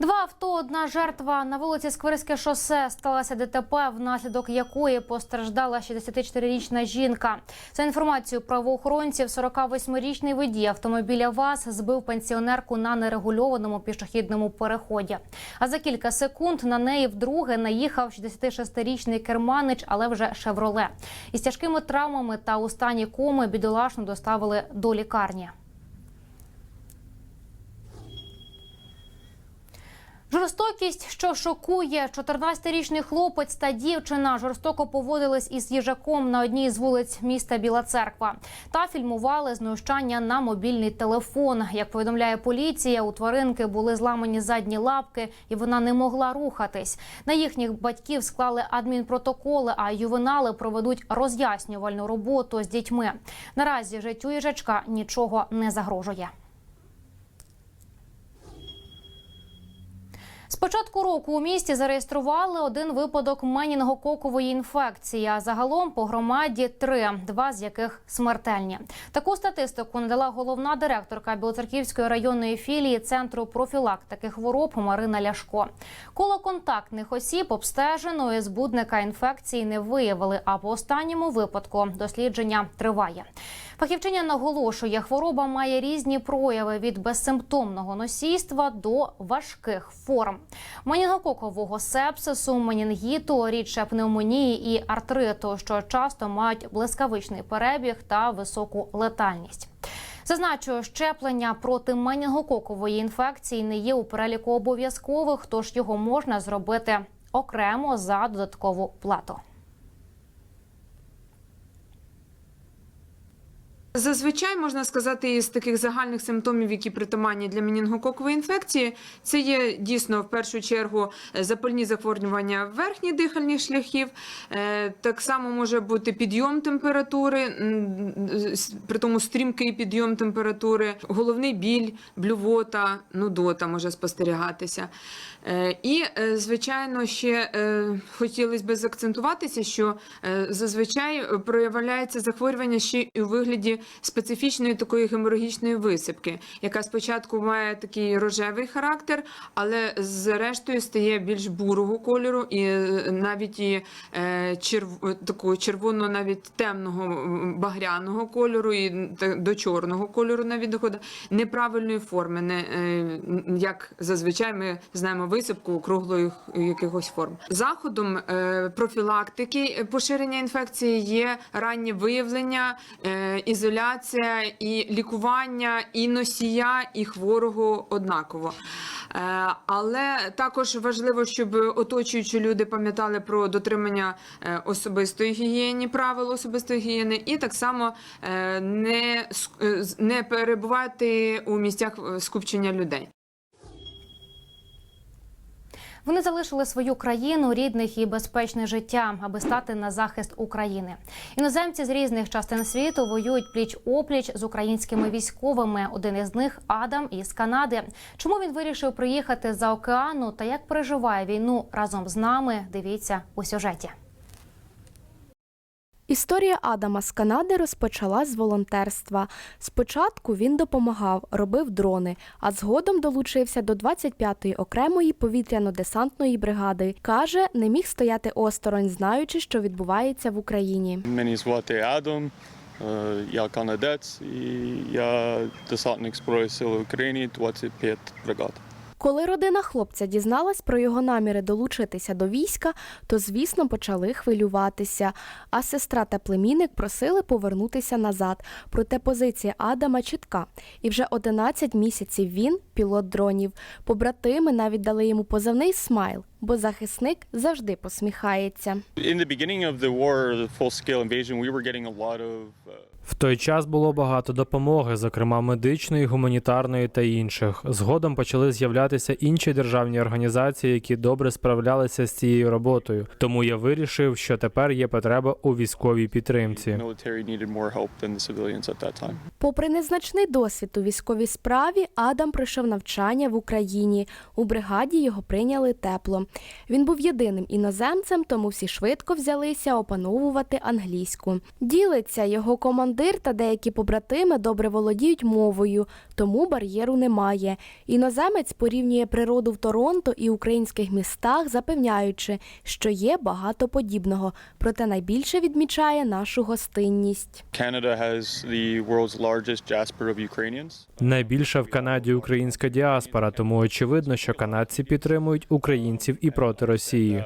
Два авто, одна жертва на вулиці Сквирське шосе сталося ДТП, внаслідок якої постраждала 64-річна жінка. За інформацією правоохоронців, 48-річний водій автомобіля ВАЗ збив пенсіонерку на нерегульованому пішохідному переході. А за кілька секунд на неї вдруге наїхав 66-річний керманич, але вже шевроле. Із тяжкими травмами та у стані коми бідолашну доставили до лікарні. Жорстокість, що шокує, 14-річний хлопець та дівчина жорстоко поводились із їжаком на одній з вулиць міста Біла Церква та фільмували знущання на мобільний телефон. Як повідомляє поліція, у тваринки були зламані задні лапки, і вона не могла рухатись. На їхніх батьків склали адмінпротоколи, а ювенали проведуть роз'яснювальну роботу з дітьми. Наразі життю їжачка нічого не загрожує. З початку року у місті зареєстрували один випадок менінгококової інфекції. А загалом по громаді три, два з яких смертельні. Таку статистику надала головна директорка Білоцерківської районної філії центру профілактики хвороб Марина Ляшко. Коло контактних осіб обстежено і збудника інфекції не виявили. А по останньому випадку дослідження триває. Фахівчиня наголошує, хвороба має різні прояви від безсимптомного носійства до важких форм менінгококового сепсису, менінгіту, рідше пневмонії і артриту, що часто мають блискавичний перебіг та високу летальність. Зазначу, щеплення проти менінгококової інфекції не є у переліку обов'язкових, тож його можна зробити окремо за додаткову плату. Зазвичай можна сказати, із таких загальних симптомів, які притаманні для менінгококової інфекції, це є дійсно в першу чергу е, запальні захворювання верхніх дихальних шляхів. Е, Так само може бути підйом температури, при тому стрімкий підйом температури, головний біль, блювота, нудота може спостерігатися. Е, І, звичайно, ще хотілося б заакцентуватися, що зазвичай проявляється захворювання ще і у вигляді специфічної такої геморагічної висипки, яка спочатку має такий рожевий характер, але зрештою стає більш бурого кольору, і е, навіть і е, черв... такого червоно, навіть темного багряного кольору, і до чорного кольору навіть доходить неправильної форми, не е, як зазвичай ми знаємо висипку круглої якихось форм. Заходом профілактики поширення інфекції є раннє виявлення, е, ізоляція і лікування і носія, і хворого однаково. Е, Але також важливо, щоб оточуючі люди пам'ятали про дотримання е, особистої гігієни, правил особистої гігієни, і так само е, не, не перебувати у місцях скупчення людей. Вони залишили свою країну, рідних і безпечне життя, аби стати на захист України. Іноземці з різних частин світу воюють пліч опліч з українськими військовими. Один із них Адам із Канади. Чому він вирішив приїхати за океану та як переживає війну разом з нами? Дивіться у сюжеті. Історія Адама з Канади розпочалась з волонтерства. Спочатку він допомагав, робив дрони, а згодом долучився до 25-ї окремої повітряно-десантної бригади. Каже, не міг стояти осторонь, знаючи, що відбувається в Україні. Мені звати Адам, е, я канадець і я десантник Збройних сил України, 25 бригад. Коли родина хлопця дізналась про його наміри долучитися до війська, то звісно почали хвилюватися. А сестра та племінник просили повернутися назад. Проте позиція Адама чітка. І вже 11 місяців він пілот дронів. Побратими навіть дали йому позивний смайл, бо захисник завжди посміхається. In the beginning of the war, the full-scale invasion, we were getting a lot of uh, В той час було багато допомоги, зокрема медичної, гуманітарної та інших. Згодом почали з'являтися інші державні організації, які добре справлялися з цією роботою. Тому я вирішив, що тепер є потреба у військовій підтримці. Попри незначний досвід у військовій справі, Адам пройшов навчання в Україні. У бригаді його прийняли тепло. Він був єдиним іноземцем, тому всі швидко взялися опановувати англійську. Ділиться його командир командир та деякі побратими добре володіють мовою, тому бар'єру немає. Іноземець порівнює природу в Торонто і українських містах, запевняючи, що є багато подібного, проте найбільше відмічає нашу гостинність. Canada has the world's largest diaspora of Ukrainians. Найбільша в Канаді українська діаспора, тому очевидно, що канадці підтримують українців і проти Росії.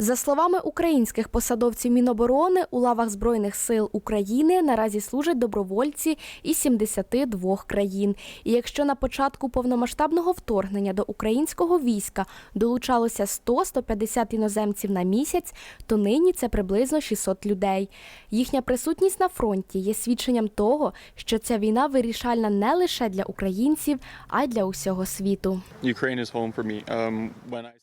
За словами українських посадовців Міноборони, у лавах Збройних сил України наразі служать добровольці із 72 країн. І якщо на початку повномасштабного вторгнення до українського війська долучалося 100-150 іноземців на місяць, то нині це приблизно 600 людей. Їхня присутність на фронті є свідченням того, що ця війна вирішальна не лише для українців, а й для усього світу. Ukraine is home for me. Um, when I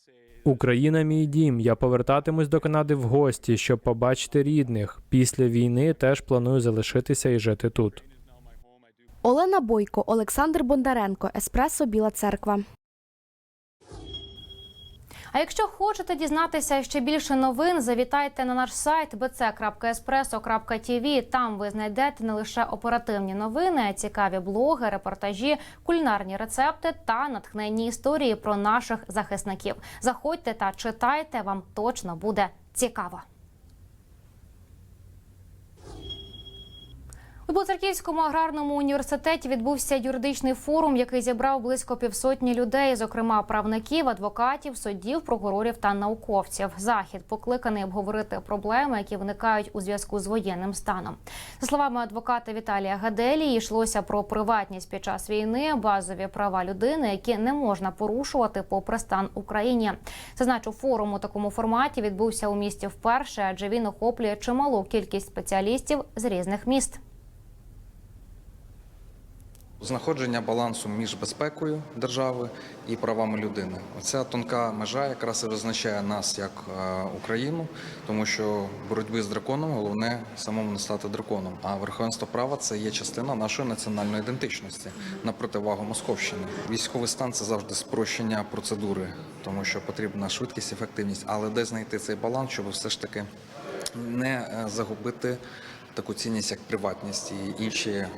Україна мій дім. Я повертатимусь до Канади в гості, щоб побачити рідних. Після війни теж планую залишитися і жити тут. Олена Бойко, Олександр Бондаренко, Еспресо Біла Церква. А якщо хочете дізнатися ще більше новин, завітайте на наш сайт bc.espresso.tv. Там ви знайдете не лише оперативні новини, а цікаві блоги, репортажі, кулінарні рецепти та натхненні історії про наших захисників. Заходьте та читайте, вам точно буде цікаво. У Білоцерківському аграрному університеті відбувся юридичний форум, який зібрав близько півсотні людей, зокрема правників, адвокатів, суддів, прокурорів та науковців. Захід покликаний обговорити проблеми, які виникають у зв'язку з воєнним станом. За словами адвоката Віталія Гаделі, йшлося про приватність під час війни, базові права людини, які не можна порушувати попри стан Україні. Зазначу, форум у такому форматі відбувся у місті вперше, адже він охоплює чималу кількість спеціалістів з різних міст. Знаходження балансу між безпекою держави і правами людини. Оця тонка межа якраз і визначає нас як е, Україну, тому що в боротьбі з драконом головне самому не стати драконом. А верховенство права це є частина нашої національної ідентичності на противагу Московщини. Військовий стан це завжди спрощення процедури, тому що потрібна швидкість, ефективність, але де знайти цей баланс, щоб все ж таки не е, загубити таку цінність, як приватність і інші е,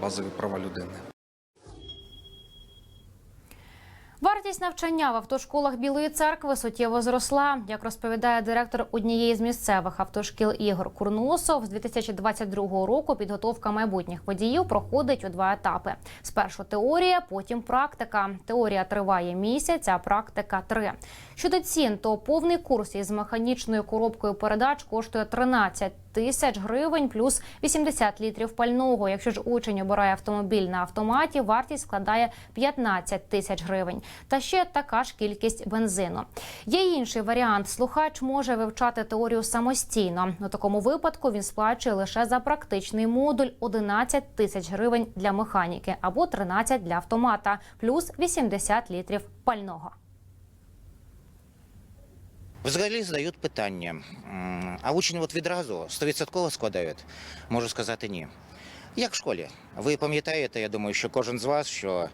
базові права людини. Вартість навчання в автошколах Білої церкви суттєво зросла. Як розповідає директор однієї з місцевих автошкіл Ігор Курносов, з 2022 року підготовка майбутніх водіїв проходить у два етапи: спершу теорія, потім практика. Теорія триває місяць, а практика три. Щодо цін, то повний курс із механічною коробкою передач коштує 13 тисяч гривень плюс 80 літрів пального. Якщо ж учень обирає автомобіль на автоматі, вартість складає 15 тисяч гривень. Та ще така ж кількість бензину. Є інший варіант. Слухач може вивчати теорію самостійно. У такому випадку він сплачує лише за практичний модуль 11 тисяч гривень для механіки або 13 для автомата, плюс 80 літрів пального. Взагалі задають питання, а учень от відразу 100% складають? Можу сказати ні. Як в школі. Ви пам'ятаєте, я думаю, що кожен з вас, що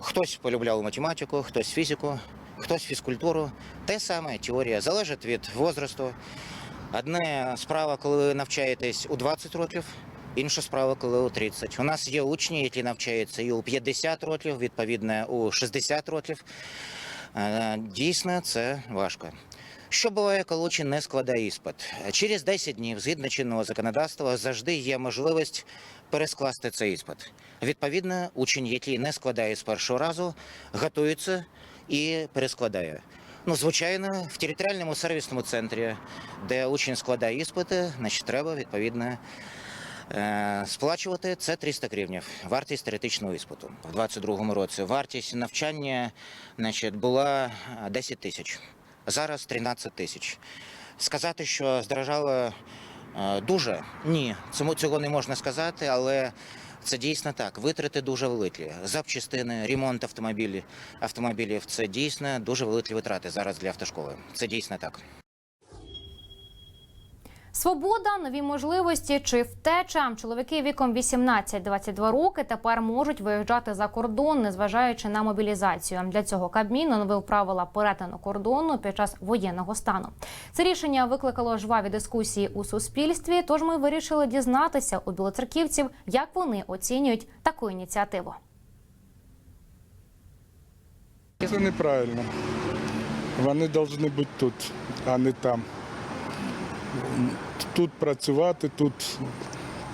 хтось полюбляв математику, хтось фізику, хтось фізкультуру. Те саме теорія залежить від возрасту. Одне справа, коли ви навчаєтесь у 20 років, інша справа, коли у 30. У нас є учні, які навчаються і у 50 років, відповідно, у 60 років. Дійсно, це важко. Що буває, коли учень не складає іспит? Через 10 днів, згідно чинного законодавства, завжди є можливість перескласти цей іспит. Відповідно, учень, який не складає з першого разу, готується і перескладає. Ну, звичайно, в територіальному сервісному центрі, де учень складає іспити, значить, треба відповідно сплачувати це 300 гривнів. Вартість теоретичного іспиту в 22-му році. Вартість навчання значить, була е, 10 тисяч. Зараз 13 тисяч. Сказати, що здорожало е, дуже ні, цьому цього не можна сказати, але це дійсно так. Витрати дуже великі. Запчастини, ремонт автомобілів, автомобілів це дійсно дуже великі витрати зараз для автошколи. Це дійсно так. Свобода, нові можливості чи втеча. Чоловіки віком 18-22 роки тепер можуть виїжджати за кордон, незважаючи на мобілізацію. Для цього Кабмін оновив правила перетину кордону під час воєнного стану. Це рішення викликало жваві дискусії у суспільстві. Тож ми вирішили дізнатися у білоцерківців, як вони оцінюють таку ініціативу. Це неправильно. Вони повинні бути тут, а не там. Тут працювати, тут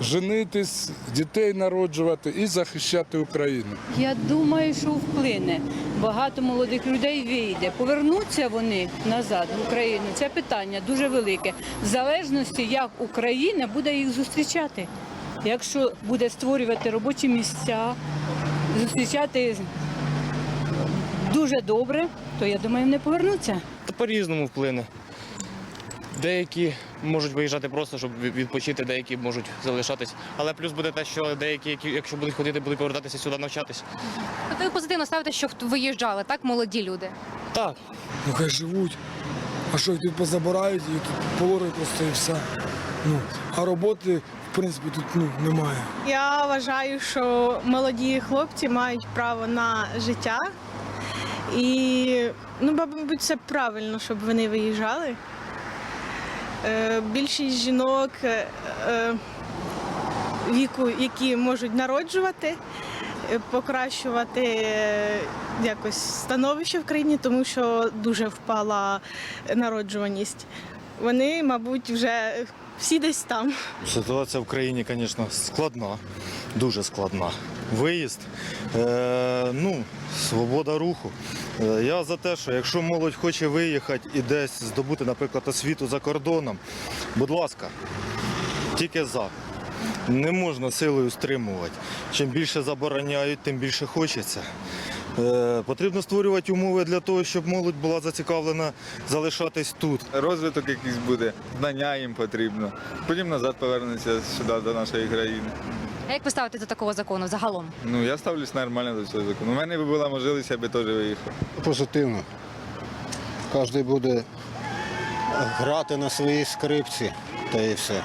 женитись, дітей народжувати і захищати Україну. Я думаю, що вплине. Багато молодих людей вийде. Повернуться вони назад в Україну. Це питання дуже велике. В залежності, як Україна буде їх зустрічати. Якщо буде створювати робочі місця, зустрічати дуже добре, то я думаю, вони повернуться. По-різному вплине. Деякі можуть виїжджати просто, щоб відпочити, деякі можуть залишатись. Але плюс буде те, що деякі, які, якщо будуть ходити, будуть повертатися сюди навчатись. Тобто ви позитивно ставите, що виїжджали, так, молоді люди? Так, Ну хай живуть. А що їх тут позабирають, і тут положать просто і все. Ну, а роботи, в принципі, тут ну, немає. Я вважаю, що молоді хлопці мають право на життя. І, ну, мабуть, це правильно, щоб вони виїжджали. Е, Більшість жінок е, е, віку, які можуть народжувати, покращувати якось становище в країні, тому що дуже впала народжуваність. Вони, мабуть, вже всі десь там. Ситуація в країні, звісно, складна, дуже складна. Виїзд, е, ну, свобода руху. Е, я за те, що якщо молодь хоче виїхати і десь здобути, наприклад, освіту за кордоном, будь ласка, тільки за. Не можна силою стримувати. Чим більше забороняють, тим більше хочеться. Е, потрібно створювати умови для того, щоб молодь була зацікавлена залишатись тут. Розвиток якийсь буде, знання їм потрібно. Потім назад повернуться сюди до нашої країни. А як ви ставитесь до такого закону загалом? Ну я ставлюсь нормально до цього закону. У мене би була можливість, я би теж виїхав. Позитивно. Кожен буде грати на своїй скрипці та і все.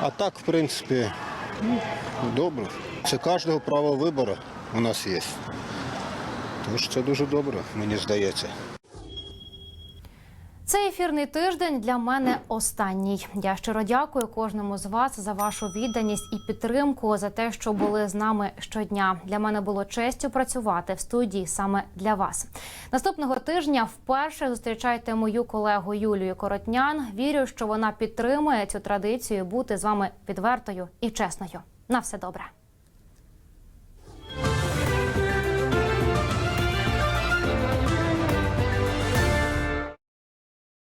А так, в принципі, ну, добре. Це кожного право вибору у нас є. Тож це дуже добре, мені здається. Цей ефірний тиждень для мене останній. Я щиро дякую кожному з вас за вашу відданість і підтримку за те, що були з нами щодня. Для мене було честю працювати в студії саме для вас. Наступного тижня вперше зустрічайте мою колегу Юлію Коротнян. Вірю, що вона підтримує цю традицію бути з вами відвертою і чесною. На все добре.